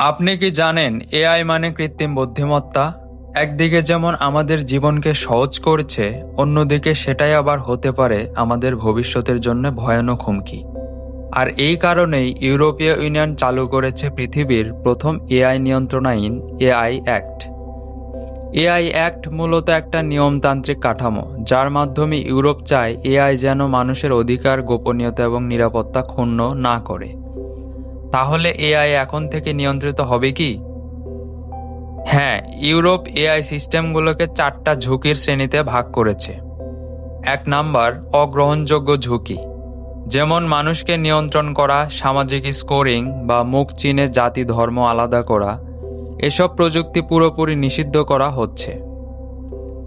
আপনি কি জানেন এআই মানে কৃত্রিম বুদ্ধিমত্তা? একদিকে যেমন আমাদের জীবনকে সহজ করছে, অন্যদিকে সেটাই আবার হতে পারে আমাদের ভবিষ্যতের জন্য ভয়ানক হুমকি। আর এই কারণেই ইউরোপীয় ইউনিয়ন চালু করেছে পৃথিবীর প্রথম এআই নিয়ন্ত্রণ আইন, এআই অ্যাক্ট। এআই অ্যাক্ট মূলত একটা নিয়মতান্ত্রিক কাঠামো, যার মাধ্যমে ইউরোপ চায় এআই যেন মানুষের অধিকার, গোপনীয়তা এবং নিরাপত্তা ক্ষুণ্ণ না করে। তাহলে এআই এখন থেকে নিয়ন্ত্রিত হবে কি? হ্যাঁ ইউরোপ এআই সিস্টেমগুলোকে চারটা ঝুঁকির শ্রেণীতে ভাগ করেছে। এক নাম্বার, অগ্রহণযোগ্য ঝুঁকি। যেমন মানুষকে নিয়ন্ত্রণ করা, সামাজিক স্কোরিং বা মুখ চিনে জাতি, ধর্ম আলাদা করা, এসব প্রযুক্তি পুরোপুরি নিষিদ্ধ করা হচ্ছে।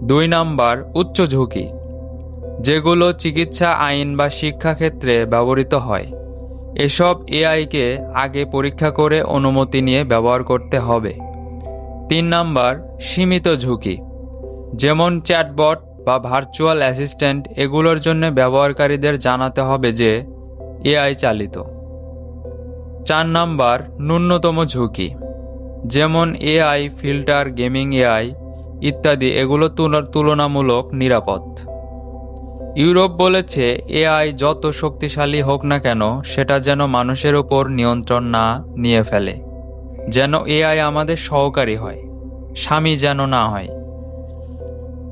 দুই নাম্বার, উচ্চ ঝুঁকি। যেগুলো চিকিৎসা, আইন বা শিক্ষা ক্ষেত্রে ব্যবহৃত হয়। এসব এআইকে আগে পরীক্ষা করে অনুমতি নিয়ে ব্যবহার করতে হবে। তিন নাম্বার, সীমিত ঝুঁকি। যেমন চ্যাটবট বা ভার্চুয়াল অ্যাসিস্ট্যান্ট, এগুলোর জন্য ব্যবহারকারীদের জানাতে হবে যে এআই চালিত। চার নাম্বার, ন্যূনতম ঝুঁকি। যেমন এআই ফিল্টার, গেমিং এআই ইত্যাদি, এগুলো তুলনামূলক নিরাপদ। ইউরোপ বলেছে, এআই যত শক্তিশালী হোক না কেন, সেটা যেন মানুষের উপর নিয়ন্ত্রণ না নিয়ে ফেলে। যেন এআই আমাদের সহকারী হয়, স্বামী যেন না হয়।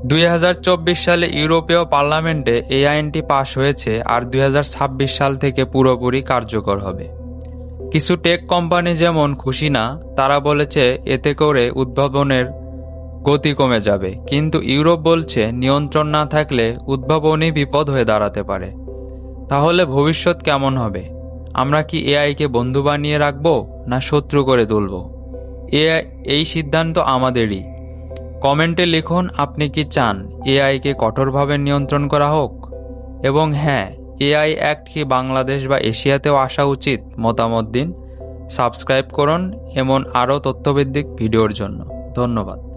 দুই হাজার চব্বিশ সালে ইউরোপীয় পার্লামেন্টে এই আইনটি পাশ হয়েছে আর দুই হাজার ছাব্বিশ সাল থেকে পুরোপুরি কার্যকর হবে। কিছু টেক কোম্পানি যেমন খুশি না তারা বলেছে, এতে করে উদ্ভাবনের গতি কমে যাবে। কিন্তু ইউরোপ বলছে, নিয়ন্ত্রণ না থাকলে উদ্ভাবনই বিপদ হয়ে দাঁড়াতে পারে। তাহলে ভবিষ্যৎ কেমন হবে? আমরা কি এআইকে বন্ধু বানিয়ে রাখব না শত্রু করে তুলব? এআই, এই সিদ্ধান্ত আমাদেরই। কমেন্টে লিখুন, আপনি কি চান এআইকে কঠোরভাবে নিয়ন্ত্রণ করা হোক? এবং হ্যাঁ এআই অ্যাক্ট কি বাংলাদেশ বা এশিয়াতেও আসা উচিত মতামত দিন? সাবস্ক্রাইব করুন, এমন আরও তথ্যভিত্তিক ভিডিওর জন্য। ধন্যবাদ।